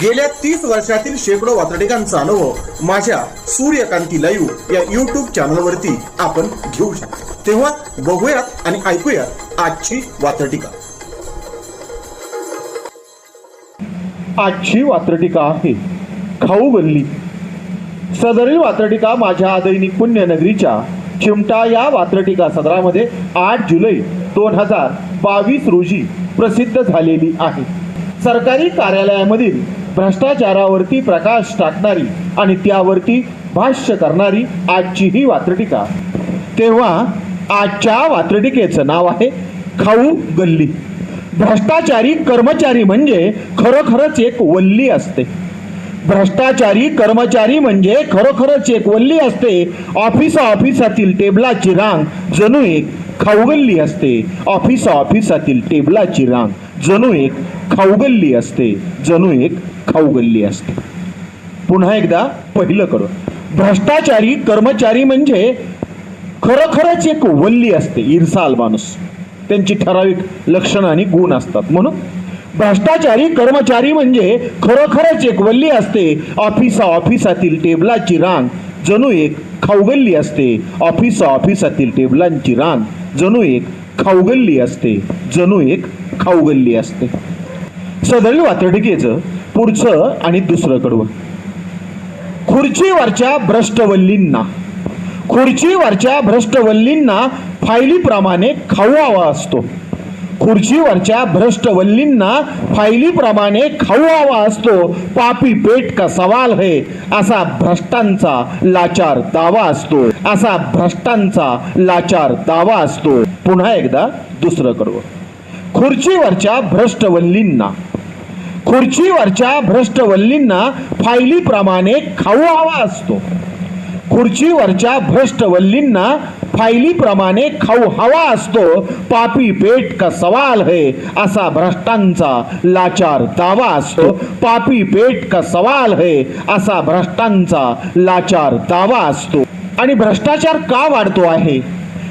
गेल्या तीस वर्षातील शेकडो वातडिकांचा अनुभव माझ्या सूर्यकांती लाईव्ह या युट्यूब चॅनलवरती आपण घेऊ शकतो. तेव्हा बघूयात आणि ऐकूयात आजची वातडिका आजची वात्रटिका आहे खाऊ गल्ली सदरील वात्रटिका माझ्या दैनिक पुण्यनगरीच्या चिमटा या वात्रटिका सदरामध्ये आठ जुलै दोन हजार बावीस रोजी प्रसिद्ध झालेली आहे. सरकारी कार्यालयामधील भ्रष्टाचारावरती प्रकाश टाकणारी आणि त्यावरती भाष्य करणारी आजची ही वात्रटिका. तेव्हा आजच्या वात्रटिकेचं नाव आहे खाऊ गल्ली. भ्रष्टाचारी कर्मचारी म्हणजे खरोखरच एक वल्ली असते. भ्रष्टाचारी कर्मचारी म्हणजे खरोखरच एक वल्ली असते. ऑफिस ऑफिसातील टेबलाची रांग जणू एक खाऊगल्ली असते. ऑफिस ऑफिसातील टेबलाची रांग जणू एक खाऊगल्ली असते. जणू एक खाऊगल्ली असते. पुन्हा एकदा पहिलं करू भ्रष्टाचारी कर्मचारी म्हणजे खरोखरच एक वल्ली असते इरसाल माणूस. त्यांची ठराविक लक्षणं आणि गुण असतात. म्हणून भ्रष्टाचारी कर्मचारी म्हणजे खरोखरच एक वल्ली असते. ऑफिसा ऑफिसातील टेबलाची रांग जणू एक खाऊगल्ली असते. ऑफिसा ऑफिसातील टेबलांची रांग जणू एक खाऊगल्ली असते. जणू एक खाऊगल्ली असते. सदरील वातडकेचं पुढचं आणि दुसरं कडवं खुर्चीवरच्या भ्रष्टवल्लींना खुर्चीवरच्या भ्रष्टवल्लींना फायलीप्रमाणे खाऊ हवा असतो. खुर्चीवरच्या भ्रष्टवल्लींना फायलीप्रमाणे खाऊ हवा असतो. पापी पेट का सवाल है असा भ्रष्टांचा लाचार दावा असतो. असा भ्रष्टांचा लाचार दावा असतो. पुन्हा एकदा दुसरं करू खुर्चीवरच्या भ्रष्टवल्लींना खुर्चीवरच्या भ्रष्टवल्लींना फायलीप्रमाणे खाऊ हवा असतो. खुर्चीवरच्या भ्रष्टवल्लींना फायलीप्रमाणे खाऊ हवा असतो. पापी पेट का सवाल है असा भ्रष्टांचा लाचार दावा असतो. पापी पेट का सवाल है असा भ्रष्टांचा लाचार दावा असतो. आणि भ्रष्टाचार का वाढतो आहे?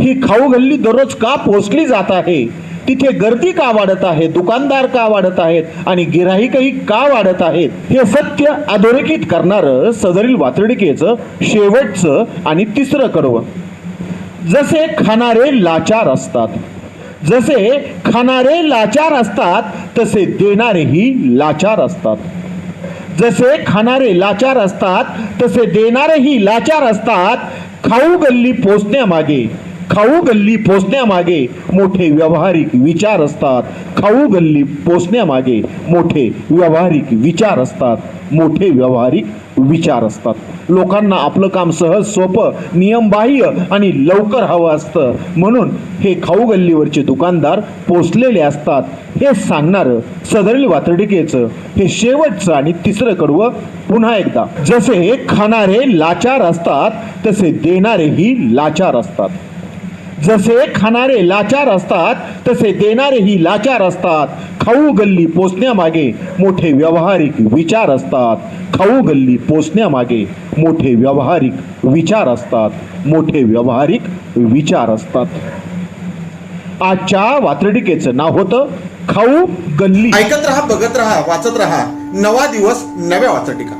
ही खाऊ गल्ली दररोज का पोचली जात आहे? तिथे गर्दी का वाढत आहे दुकानदार का वाढत आहेत आणि गिराहिकही का वाढत आहेत हे सत्य अधोरेखित करणारं सदरील वातडिकेचं शेवटचं आणि तिसरं कडवं जसे खाणारे लाचार असतात जसे खाणारे लाचार असतात तसे देणारेही लाचार असतात. जसे खाणारे लाचार असतात तसे देणारेही लाचार असतात खाऊ गल्ली पोचण्यामागे खाऊ गल्ली पोचण्यामागे मोठे व्यावहारिक विचार असतात. खाऊ गल्ली पोचण्यामागे मोठे व्यावहारिक विचार असतात. मोठे व्यावहारिक विचार असतात. लोकांना आपलं काम सहज सोपं नियमबाह्य आणि लवकर हवं असतं. म्हणून हे खाऊ गल्लीवरचे दुकानदार पोचलेले असतात. हे सांगणारं सदरील वातडिकेचं हे शेवटचं आणि तिसरं कडवं पुन्हा एकदा. जसे खाणारे लाचार असतात तसे देणारेही लाचार असतात. जसे खाणारे लाचार असतात तसे देणारेही लाचार असतात. खाऊ गल्ली पोचण्यामागे मोठे व्यावहारिक विचार असतात. खाऊ गल्ली पोचण्यामागे मोठे व्यावहारिक विचार असतात. मोठे व्यावहारिक विचार असतात. आजच्या वात्रटिकेचं नाव होतं खाऊ गल्ली. ऐकत रहा बघत रहा वाचत रहा. नवा दिवस नव्या वाचटिका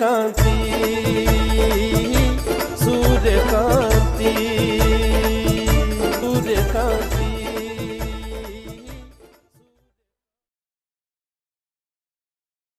सूर्यकांती सूर्यकांती